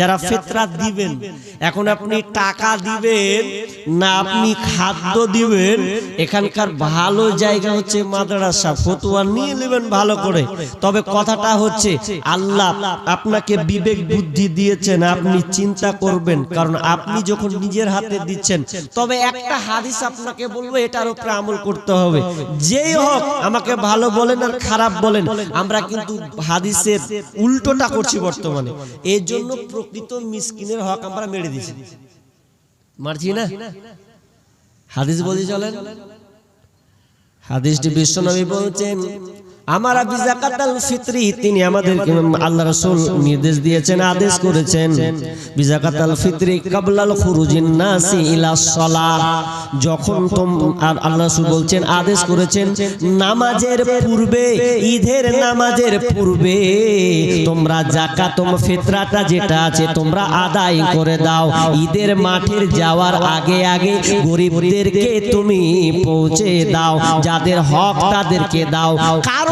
যারা ফেতরা দিবেন, এখন আপনি টাকা দিবেন, না আপনি খাদ্য দিবেন, এখানকার ভালো জায়গা হচ্ছে মাদ্রাসা, ফতুয়া নিয়ে নেবেন ভালো করে। তবে কথাটা হচ্ছে, আল্লাহ আপনাকে বিবেক বুদ্ধি দিয়েছেন, আপনি চিন্তা করবেন, কারণ আপনি যখন নিজের হাতে দিচ্ছেন, তবে একটা হাদিস আপনাকে বলব, এটার উপরে আমল করতে হবে। যেই হোক, আমাকে ভালো বলেন আর খারাপ বলেন, আমরা কিন্তু হাদিসের উল্টোটা করছি বর্তমানে। এই জন্য প্রকৃত মিসকিনের হক আমরা মেরে দিছি। মারছি না? হাদিস বলি চলেন। হাদিসটি বিশ্বনবী বলছেন আদেশ করেছেন। নামাজের পূর্বে, ঈদের নামাজের পূর্বে, তোমরা যেটা আছে, তোমরা আদায় করে দাও। ঈদের মাঠের যাওয়ার আগে আগে গরিবদেরকে তুমি পৌঁছে দাও, যাদের হক তাদেরকে দাও।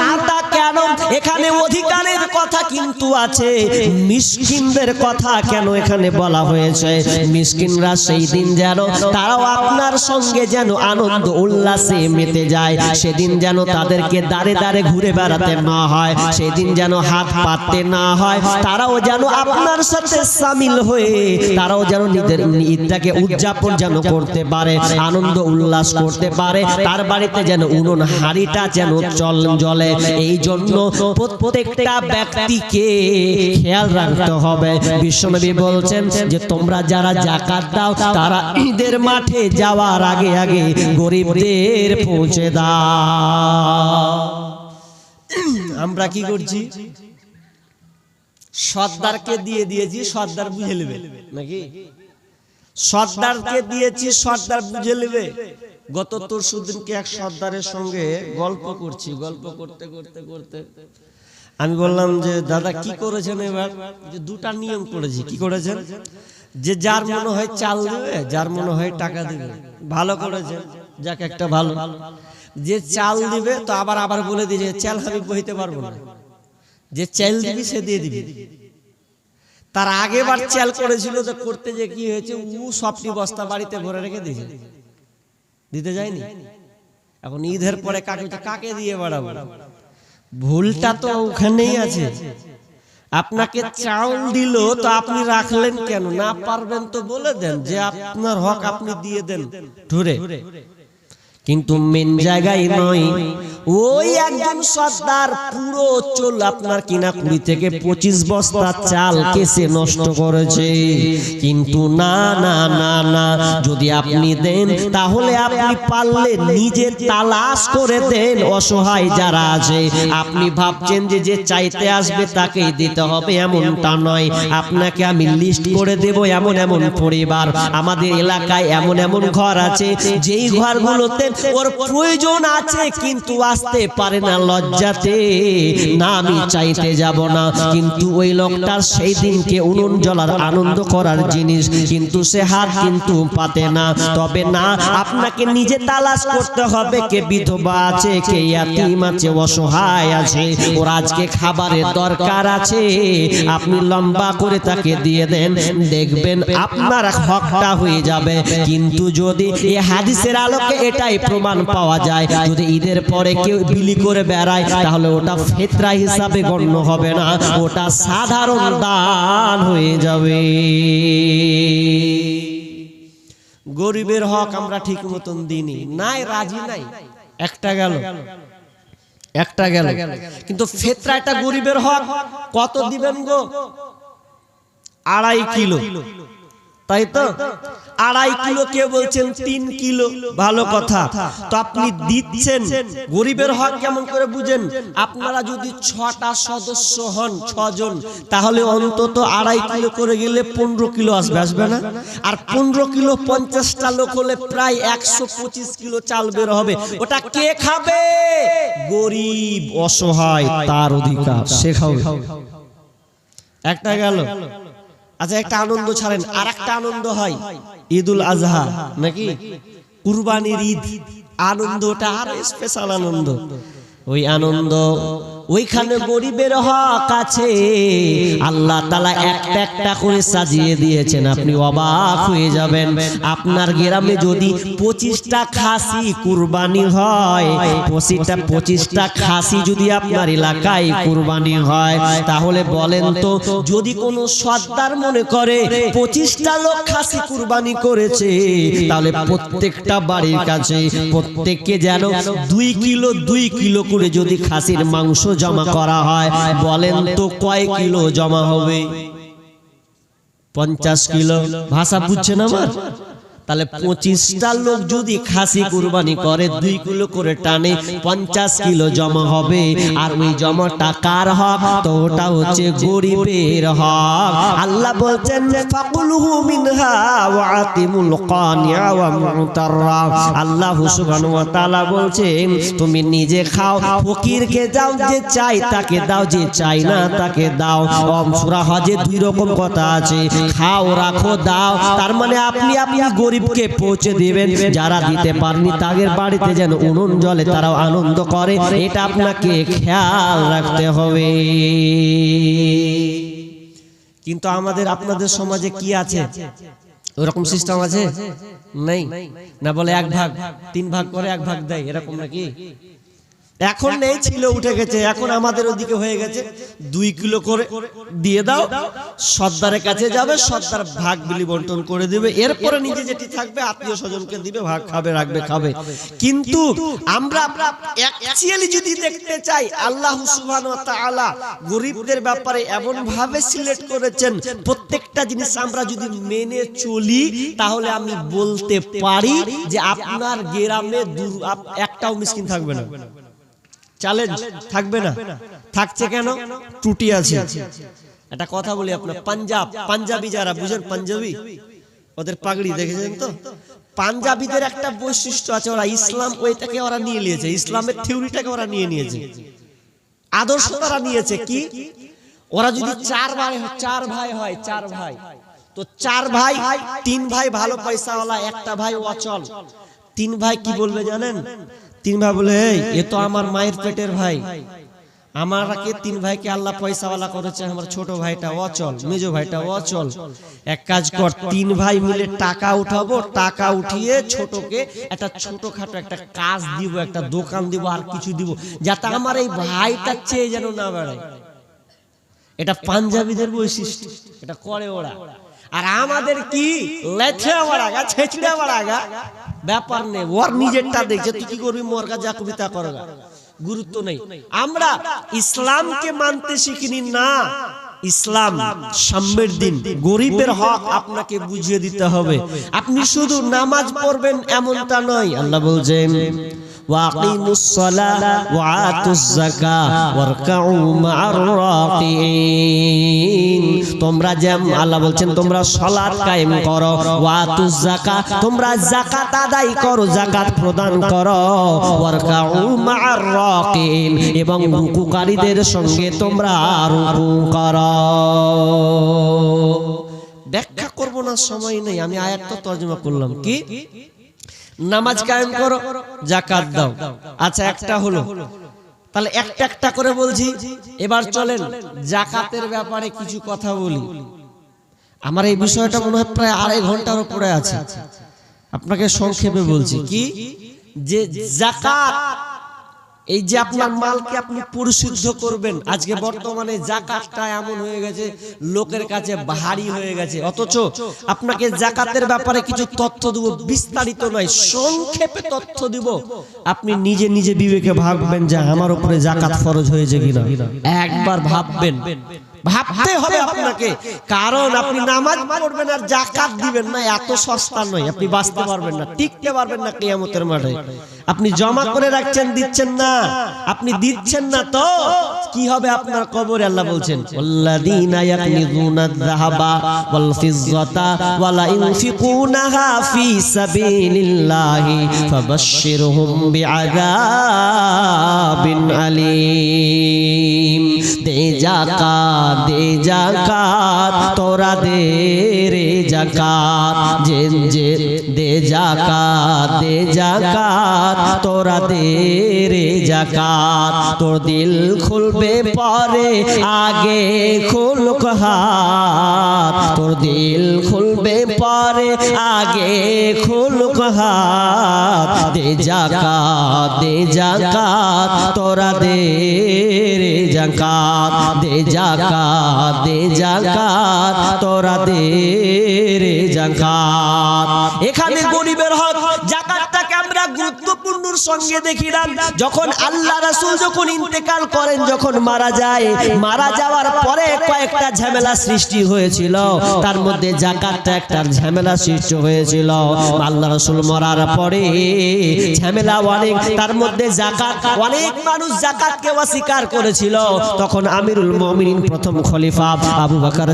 kata কেন এখানে অধিকারের কথা কিন্তু আছে। মিসকিনদের কথা কেন এখানে বলা হয়েছে? মিসকিনরা সেই দিন যেন, তারাও আপনার সঙ্গে যেন আনন্দ, উল্লাসে মেতে যায়। সেদিন যেন তাদেরকে দাঁড়ে দাঁড়ে ঘুরে বেড়াতে না হয়। সেদিন যেন হাত পাততে না হয়। তারাও যেন আপনার সাথে সামিল হয়ে, তারাও যেন নিজের ঈদটাকে উদযাপন যেন করতে পারে, আনন্দ উল্লাস করতে পারে। তার বাড়িতে যেন উনুন হাড়িটা যেন চল জলে এই জন্য প্রত্যেকটা ব্যক্তিকে খেয়াল রাখতে হবে। বিশ্বনবী বলছেন যে, তোমরা যারা জাকাত দাও, তারা ঈদের মাঠে যাওয়ার আগে আগে গরিবদের পৌঁছে দাও। আমরা কি করছি? সর্দারকে দিয়ে দিয়েছি, সর্দার বুঝে নেবে। নাকি? সর্দারকে দিয়েছি, সর্দার বুঝে নেবে। গত তোর সুদিনকে এক সর্দারের সঙ্গে গল্প করছি, গল্প করতে করতে করতে। আমি বললাম যে, দাদা, কি করেছেন এবার? যে, দুটা নিয়ম করেছি। কি করেছেন? যে, যার মনে হয় চাল দেবে, যার মনে হয় টাকা দেবে। ভালো করেছেন। যাক, একটা ভালো। যে চাল দিবে, তো আবার আবার বলে দিয়ে চাল আমি বইতে পারব না। যে, চাল দিবি, সে দিয়ে দিবি। তার আগেবার চাল করেছিল যে করতে যে কি হয়েছে উ সবটি বস্তা বাড়িতে ভরে রেখে দিয়েছে দিতে যায়নি? এখন ঈদের পরে কাকে কাকে দিয়ে বাড়াবো? ভুলটা তো ওখানেই আছে। আপনাকে চাউল দিল তো আপনি রাখলেন কেন? না পারবেন তো বলে দেন যে আপনার হক আপনি দিয়ে দেন। ধরে। কিন্তু মেন জায়গায় নয় ওই একজন সর্দার, পুরো চোল আপনার কিনা কুড়ি থেকে পঁচিশ বস্তা চাল কেসে নষ্ট করেছে। কিন্তু না না না না, যদি আপনি দেন, তাহলে আপনি পারলে নিজে তালাশ করে দেন, অসহায় যারা আছে। আপনি ভাবছেন যে যে চাইতে আসবে তাকেই দিতে হবে, এমনটা নয়। আপনাকে আমি লিস্ট করে দেব এমন এমন পরিবার। আমাদের এলাকায় এমন এমন ঘর আছে, যেই ঘরগুলোতে ওর প্রয়োজন আছে, কিন্তু আসতে পারে না লজ্জাতে। না, আমি চাইতে যাব না। কিন্তু ওই লোকটার সেই দিনকে উনুন জ্বলার আনন্দ করার জিনিস। কিন্তু সে হাত কিন্তু পাতে না। তবে না, আপনাকে নিজে তালাশ করতে হবে কে বিধবা আছে, কে ইয়াতিম আছে, অসহায় আছে। ওর আজকে খাবারের দরকার আছে। আপনি লম্বা করে তাকে দিয়ে দেন। দেখবেন আপনার হকটা হয়ে যাবে। কিন্তু যদি এই হাদিসের আলোকে এটাই প্রমাণ পাওয়া যায়, যদি ঈদের পরে কেউ বিলি করে বেড়ায়, তাহলে ওটা ফেতরা হিসাবে গণ্য হবে না। ওটা সাধারণ দান হয়ে যাবে। গরিবের হক আমরা ঠিক মতন দিইনি। নাই, রাজি নাই। একটা গেল। একটা গেল। কিন্তু ফেতরা এটা গরিবের হক, কত দিবেন গো? আড়াই কিলো। তাই তো? আড়াই কিলো কে বলছেন, তিন কিলো? ভালো কথা। তো আপনি দিচ্ছেন, গরিবের হক কেমন করে বুঝেন? আপনারা যদি ছটা সদস্য হন, ছজন, তাহলে অন্তত আড়াই কিলো করে গেলে পনেরো কিলো আসবে আসবে না? আর পনেরো কিলো পঞ্চাশটা লোক হলে প্রায় একশো পঁচিশ কিলো চাল বের হবে। ওটা কে খাবে? গরিব, অসহায়, তার অধিকার সে খাবে একটা গেল। আচ্ছা একটা আনন্দ ছাড়েন আর একটা আনন্দ হয় ঈদুল আজহা নাকি? কুরবানির ঈদ আনন্দটা আর স্পেশাল আনন্দ। ওই আনন্দ ওইখানে গরিবের হক আছে। আল্লাহ তালা একটা একটা করে সাজিয়ে দিয়েছেন, আপনি অবাক হয়ে যাবেন। আপনার গ্রামে যদি পঁচিশটা খাসি কুরবানি হয়, পঁচিশটা পঁচিশটা খাসি যদি আপনার এলাকায় কুরবানি হয়, তাহলে বলেন তো, যদি কোনো সর্দার মনে করে পঁচিশটা লোক খাসি কুরবানি করেছে, তাহলে প্রত্যেকটা বাড়ির কাছে প্রত্যেককে যেন দুই কিলো দুই কিলো করে যদি খাসির মাংস জমা করা হয়। বলেন তো কয় কিলো জমা হবে? পঞ্চাশ কিলো। ভাষা বুঝছেন আমার? তাহলে পঁচিশটা লোক যদি খাসি কুরবানি করে দুই কিলো করে টানে পঞ্চাশ কিলো জমা হবে। আর ওই জমাটা কার হক? তো ওটা হচ্ছে গরিবের হক। আল্লাহ বলছেন ফাকুলহু মিনহা ওয়া আতিমুল কানিয়া ওয়া মুতাররা। আল্লাহ সুবহানাহু ওয়া তাআলা বলছেন তুমি নিজে খাও ফকিরকে দাও যে চাই তাকে দাও যে চাই না তাকে দাও। সূরা হজে দুই রকম কথা আছে। খাও রাখো দাও। তার মানে আপনি আপনি গরিবকে পৌঁছে দিবেন। যারা দিতে পারেনি তাদের বাড়িতে যেন উনুন জলে তারাও আনন্দ করে। এটা আপনাকে খেয়াল রাখতে হবে। কিন্তু আমাদের আপনাদের সমাজে কি আছে? ওরকম সিস্টেম আছে? নেই? না বলে এক ভাগ তিন ভাগ করে এক ভাগ দেয় এরকম নাকি? এখন নেই ছিল উঠে গেছে এখন আমাদের ওদিকে হয়ে গেছে দুই কিলো করে দিয়ে দাও সর্দারের কাছে যাবে সর্দার ভাগ বিলি বন্টন করে দিবে এরপরে নিজে যেটি থাকবে আত্মীয় স্বজনকে দিবে ভাগ খাবে রাখবে খাবে। কিন্তু আমরা অ্যাকচুয়ালি যদি দেখতে চাই আল্লাহ সুবহানাহু ওয়া তাআলা গরিবদের ব্যাপারে এমন ভাবে সিলেক্ট করেছেন প্রত্যেকটা জিনিস আমরা যদি মেনে চলি তাহলে আমি বলতে পারি যে আপনার গ্রামে একটাও মিসকিন থাকবে না চ্যালেঞ্জ থাকবে না। থাকছে কেন? ত্রুটি আছে। একটা কথা বলি আপনার পাঞ্জাব পাঞ্জাবি যারা বুঝেন পাঞ্জাবি? ওদের পাগড়ি দেখেছেন তো? পাঞ্জাবিদের একটা বৈশিষ্ট্য আছে ওরা ইসলাম ওইটাকে ওরা নিয়ে নিয়েছে ইসলামের থিওরিটাকে ওরা নিয়ে নিয়েছে। আদর্শ তারা নিয়েছে কি? ওরা যদি চার ভাই চার ভাই হয় চার ভাই। তো চার ভাই তিন ভাই ভালো পয়সাওয়ালা একটা ভাই অচল। তিন ভাই কি বলবে জানেন? তিন ভাই বলে এ তো আমার মায়ের পেটের ভাই। আমারকে তিন ভাইকে আল্লাহ পয়সাওয়ালা করেছে আমার ছোট ভাইটা অচল মেজো ভাইটা অচল। এক কাজ কর তিন ভাই মিলে টাকা উঠাবো টাকা উঠিয়ে ছোটকে একটা ছোটখাটো একটা কাজ দিব একটা দোকান দিব আর কিছু দিব যাতে আমার এই ভাইটা চেয়ে যেন না বেড়ায় এটা পাঞ্জাবিদের বৈশিষ্ট্য এটা করে ওরা। আর আমাদের কি? ব্যাপার নেই, ওর নিজেরটা দেখছে, তুই কি করবি? মোর কাছে যা কবিতা করগা গুরুত্ব নেই। আমরা ইসলামকে মানতে শিখিনি না। ইসলাম সাম্যের দিন। গরিবের হক আপনাকে বুঝিয়ে দিতে হবে। আপনি শুধু নামাজ পড়বেন এমনটা নয়, আল্লাহ বলছেন واقيموا الصلاه واتوا الزكاه واركعوا مع الراكعين তোমরা যেম আল্লাহ বলছেন তোমরা সালাত কায়েম করো ওয়াতু যাকাত তোমরা যাকাত আদায় করো যাকাত প্রদান করো ওয়ারকাউ মা'আর রাকিন এবং রুকুকারীদের সঙ্গে তোমরা রুকু করো ব্যাখ্যা করব না সময় নেই আমি আয়াতটা তর্জমা করলাম কি নামাজ কায়েম করো জাকাত দাও। আচ্ছা একটা হলো। তাহলে একটা একটা করে বলছি। এবার চলেন জাকাতের ব্যাপারে কিছু কথা বলি। আমার এই বিষয়টা মনে হয় প্রায় আড়াই ঘণ্টার উপরে আছে। আপনাকে সংক্ষেপে বলছি কি? যে জাকাত এই যে আপনার মালকে আপনি পরিশুদ্ধ করবেন আজকে বর্তমানে জাকাতটা এমন হয়ে গেছে লোকের কাছে ভারী হয়ে গেছে। অথচ আপনাকে জাকাতের ব্যাপারে কিছু তথ্য দেব বিস্তারিত নয় সংক্ষেপে তথ্য দিব। আপনি নিজে নিজে বিবেকে ভাববেন যে আমার উপরে জাকাত ফরজ হয়েছে কিনা? একবার ভাববেন। ভাবতে হবে আপনাকে। কারণ আপনি নামাজ পড়বেন আর জাকাত দিবেন না এত সস্তা নয়। আপনি বাঁচতে পারবেন না টিকতে পারবেন না কিয়ামতের মাঠে। আপনি জমা করে রাখছেন দিচ্ছেন না। আপনি দিচ্ছেন না। তো কি হবে আপনার কবরে আল্লাহ বলছেন আল্লাযীনা ইয়াকনিজুনা আয-যাহাবা ওয়াল ফিজ্জাতা ওয়া লা ইউনফিকুনাহা ফি সাবিলিল্লাহি ফাবাশশিরহুম বিআযাবিন আলীম দে জাকাত দে জাকাত তোরা দে রে জাকাত যে যে দে জাকাত দে জাকাত, তোরা দে রে জাকাত, তোর দিল খুলবে পরে, আগে খুলক হাত, তোর দিল খুলবে পরে, আগে খুলক হাত, দে জাকাত দে জাকাত, তোরা দে রে জাকাত, দে জাকাত দে জাকাত, তোরা দে এখানে গরিবের হক জাকাত গুরুত্বপূর্ণর সঙ্গে দেখি না যখন আল্লাহ রাসূল যখন ইন্তেকাল করেন, যখন মারা যায়, মারা যাওয়ার পরে কয়েকটা ঝামেলা সৃষ্টি হয়েছিল। তার মধ্যে জাকাতটা একটা ঝামেলা সৃষ্টি হয়েছিল। আল্লাহ মরার পরে ঝামেলা অনেক, তার মধ্যে জাকাত, অনেক মানুষ জাকাতকে অস্বীকার করেছিল। তখন আমিরুল মুমিনিন প্রথম খলিফা আবু বকর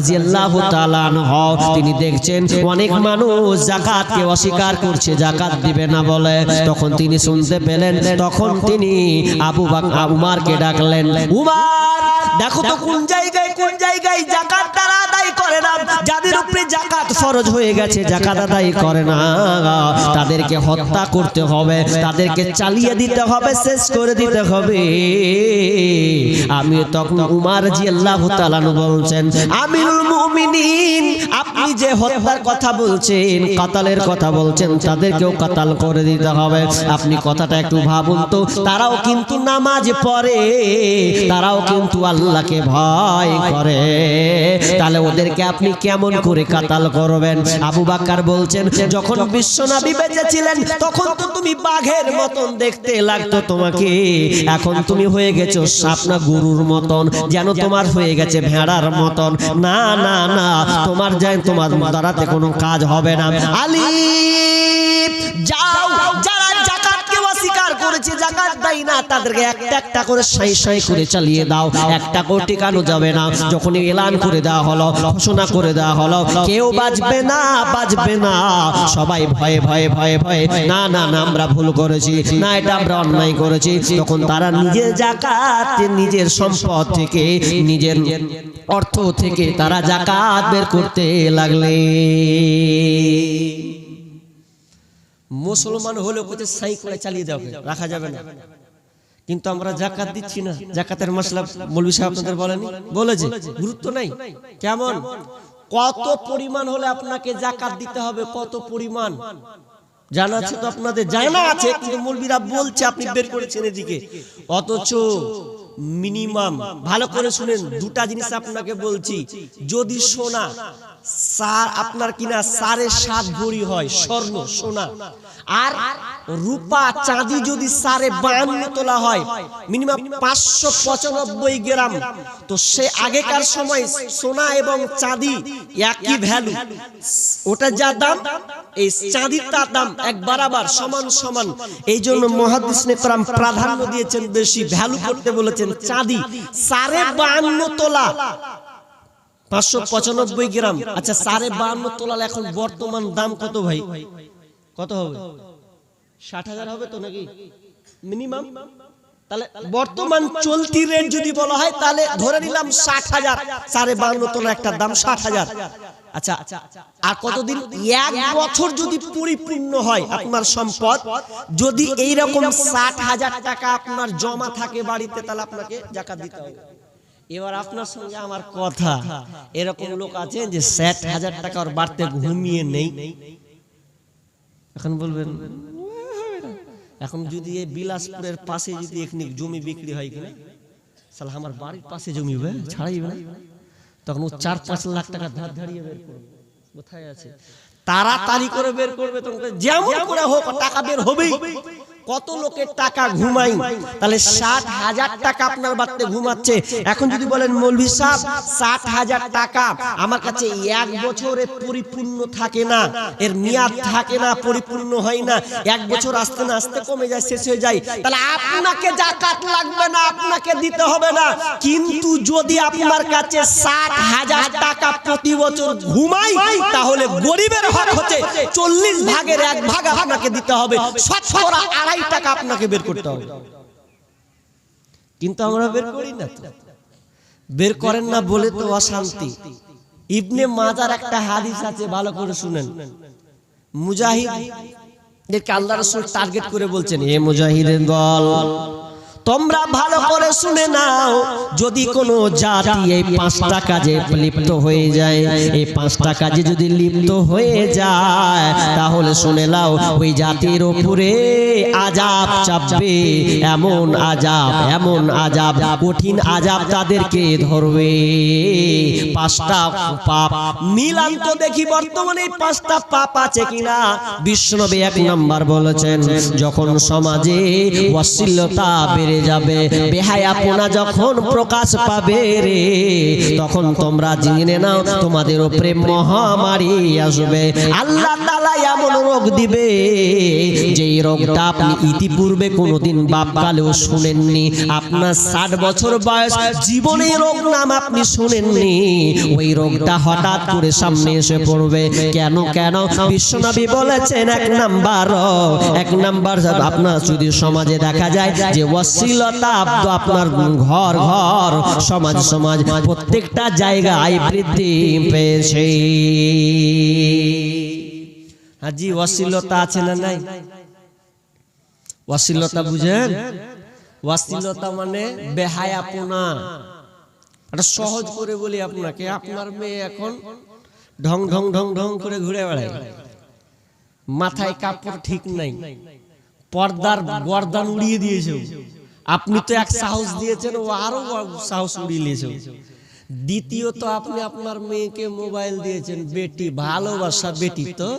তিনি দেখছেন, অনেক মানুষ জাকাতকে অস্বীকার করছে, জাকাত দিবে না বলে। তখন তিনি শুনতে পেলেন তখন তিনি আবু বকর উমারকে ডাকলেন উমার দেখো তো কোন জায়গায় কোন জায়গায় জাকাত তারা আদায় করে না। যাদের উপরে জাকাত ফরজ হয়ে গেছে জাকাত আদায় করে না। তাদেরকে হত্যা করতে হবে তাদেরকে চালিয়ে দিতে হবে শেষ করে দিতে হবে। আমি তখন উমার জি আল্লাহ তাআলা বলছেন আমিরুল মুমিনিন আপনি যে হত্যার কথা বলছেন কাতালের কথা বলছেন তাদেরকেও কাতাল করে দিতে হবে। আপনি কথাটা একটু ভাবুন তো। তারাও কিন্তু নামাজ পড়ে, তারাও কিন্তু আল্লাহকে ভয় করে। তাহলে ওদেরকে আপনি কেমন করে কাতাল করবেন? আবু বাক্কার বলছেন, যখন বিশ্বনবী বেঁচে ছিলেন তখন তো তুমি বাঘের মতন দেখতে লাগতো তোমাকে। এখন তুমি হয়ে গেছো সাপনা গরুর মতন, যেন তোমার হয়ে গেছে ভেড়ার মতন। না না না, তোমার যাই তোমার দ্বারাতে কোনো কাজ হবে না। আলী যাও, যারা অস্বীকার করেছে জাকাত দেয় না তাদেরকে একটা একটা করে সাই সাই করে চালিয়ে দাও একটা করে টিকানো যাবে না। যখন এলান করে দেওয়া হলো ঘোষণা করে দেওয়া হলো কেউ বাঁচবে না বাঁচবে না। সবাই ভয়ে ভয়ে ভয়ে ভয়ে। না না না আমরা ভুল করেছি। না এটা আমরা অন্যায় করেছি। তখন তারা নিজের জাকাত নিজের সম্পদ থেকে নিজের অর্থ থেকে তারা জাকাত বের করতে লাগলে। মুসলমান হলে বলছে সাই করে চালিয়ে যাবে রাখা যাবে না। কিন্তু আমরা জাকাত দিচ্ছি না। জাকাতের মশলা মৌলভী সাহেব আপনাদের বলেনি? বলেছে। গুরুত্ব নাই। কেমন? কত পরিমাণ হলে আপনাকে জাকাত দিতে হবে, কত পরিমাণ? জানা আছে তো আপনাদের? জানা আছে, কিন্তু মৌলবীরা বলছে, আপনি বের করেছেন এদিকে। অথচ মিনিমাম, ভালো করে শুনেন, দুটা জিনিস আপনাকে বলছি। যদি সোনা, সার আপনার কিনা সাড়ে সাত ভরি হয়, স্বর্ণ, সোনা আর রূপা চাঁদি যদি সাড়ে বান্ন তোলা হয় মিনিমাম পাঁচশো পঁচানব্বই গ্রাম, তো সে আগেকার সময় সোনা এবং চাঁদি একই ভ্যালু ওটা যা দাম, এই চাঁদির তার দাম এক বারাবার সমান সমান। এই জন্য মহাদিস প্রাধান্য দিয়েছেন বেশি ভ্যালু করতে বলেছেন চাঁদি সাড়ে বান্ন তোলা। পাঁচশো পঁচানব্বই গ্রাম। আচ্ছা সাড়ে বান্ন তোলার এখন বর্তমান দাম কত ভাই? কত হবে? ষাট হাজার হবে তো নাকি? মিনিমাম? তাহলে বর্তমান চলতি রেট যদি বলা হয় তাহলে ধরে নিলাম ষাট হাজার সাড়ে বান্ন একটা দাম ষাট হাজার। আচ্ছা আর কতদিন? এক বছর যদি পরিপূর্ণ হয় আপনার সম্পদ যদি এই রকম ষাট হাজার টাকা আপনার জমা থাকে বাড়িতে তাহলে আপনাকে জাকাত দিতে হবে। এবার আপনার সঙ্গে আমার কথা। এরকম লোক আছে যে ষাট হাজার টাকা ওর বাড়তে ঘুমিয়ে নেই। এখন বলবেন, এখন যদি এই বিলাসপুরের পাশে যদি এখানে জমি বিক্রি হয় কিনা, তাহলে আমার বাড়ির পাশে জমি হবে ছাড়াইবে না। তখন ও চার পাঁচ লাখ টাকা ধার ধারিয়ে বের করবে। কোথায় আছে? তাড়াতাড়ি করে বের করবে, তখন যেমন করে হোক, টাকা বের হবেই। কত লোকের টাকা ঘুমাই? তাহলে ষাট হাজার টাকা আপনার বাড়িতে ঘুমাচ্ছে। এখন যদি বলেন, মৌলভী সাহেব, ষাট হাজার টাকা আমার কাছে এক বছরে পরিপূর্ণ থাকে না, এর মেয়াদ থাকে না, পরিপূর্ণ হয় না, এক বছর আসতে না আসতে কমে যায়, শেষ হয়ে যায়। তাহলে আপনাকে জাকাত লাগবে না, আপনাকে দিতে হবে না। কিন্তু যদি আপনার কাছে ষাট হাজার টাকা প্রতি বছর ঘুমাই, তাহলে গরিবের হক হচ্ছে চল্লিশ ভাগের এক ভাগ আপনাকে দিতে হবে। শতকরা আড়াই টাকা আপনাকে বের করতে হবে। কিন্তু আমরা বের করি না বের করেন না বলে তো অশান্তি। ইবনে মাজার একটা হাদিস আছে, ভালো করে শুনেন। মুজাহিদ আল্লাহ রসুল টার্গেট করে বলছেন, এ মুজাহিদের দল তোমরা ভালো করে শুনে নাও, যদি কোনো জাতি এই পাঁচটা কাজে লিপ্ত হয়ে যায়, এই পাঁচটা কাজে যদি লিপ্ত হয়ে যায়, তাহলে শুনে নাও, ওই জাতির উপরে আজাব চাপবে, এমন আজাব এমন আজাব কঠিন আজাব তাদেরকে ধরবে। পাঁচটা পাপ, মিলান তো দেখি বর্তমানে পাঁচটা পাপ আছে কিনা। বিষ্ণবী এক নাম্বার বলেছেন, যখন সমাজে অশ্লীলতা বেড়ে যাবে। বেহায়াপনা যখন প্রকাশ পাবে রে, তখন তোমরা জেনে নাও তোমাদের উপরে মহামারী আসবে। আল্লাহ তাআলা এমন রোগ দিবে, যেই রোগটা আপনি ইতিপূর্বে কোনোদিন বাপকালেও শুনেননি। আপনার ষাট বছর বয়স, জীবনে রোগ নাম আপনি শুনেননি। ওই রোগটা হঠাৎ করে সামনে এসে পড়বে। কেন কেন? বিশ্বনবী বলেছেন, এক নাম্বার এক নাম্বার আপনার যদি সমাজে দেখা যায় যে অশ্লীলতা আপনার ঘর ঘর, সমাজ সমাজ, প্রত্যেকটা জায়গায় বৃদ্ধি পেয়েছে। হাজি, অশ্লীলতা আছে না নাই? অশ্লীলতা বুঝেন? অশ্লীলতা মানে বেহায়াপনা। এটা সহজ করে বলি আপনাকে, আপনার মেয়ে এখন ঢং ঢং ঢং ঢং করে ঘুরে বেড়ায়। মাথায় কাপড় ঠিক নাই। পর্দার গর্দান উড়িয়ে দিয়েছে। আপনি তো এক সাহস দিয়েছেন ও আরও সাহস উড়িয়ে নিয়েছে। দ্বিতীয়ত আপনি আপনার মেয়েকে মোবাইল দিয়েছেন বেটি ভালোবাসা বেটি তো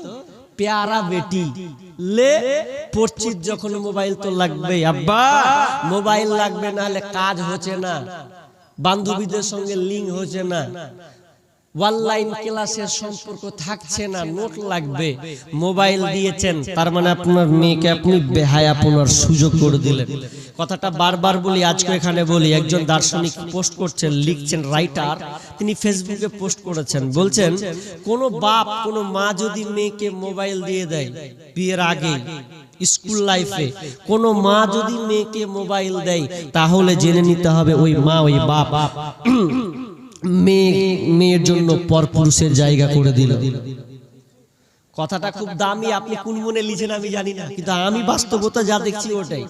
প্যারা বেটি। লে পড়ছিস যখন মোবাইল তো লাগবে আব্বা মোবাইল লাগবে না হলে কাজ হচ্ছে না। বান্ধবীদের সঙ্গে লিঙ্ক হচ্ছে না। অনলাইন ক্লাসের সম্পর্ক থাকছে না নোট লাগবে। মোবাইল দিয়েছেন তার মানে আপনার মেয়েকে আপনি বেহায়াপনার সুযোগ করে দিলেন। কথাটা বারবার বলি, আজকে এখানে বলি, একজন দার্শনিক পোস্ট করছেন, লিখছেন রাইটার, তিনি ফেসবুকে পোস্ট করেছেন, বলছেন, কোন বাপ, কোন মা যদি মেয়েকে মোবাইল দিয়ে দেয় বিয়ের আগে, স্কুল লাইফে, কোন মা যদি মেয়েকে মোবাইল দেয়, তাহলে জেনে নিতে হবে ওই মা, ওই বাপ, মেয়ে, মেয়ের জন্য পরপুরুষের জায়গা করে দিল। কথাটা খুব দামি, আপনি কোন মনে লিখেন আমি জানি না, কিন্তু আমি বাস্তবতা যা দেখছি ওটাই।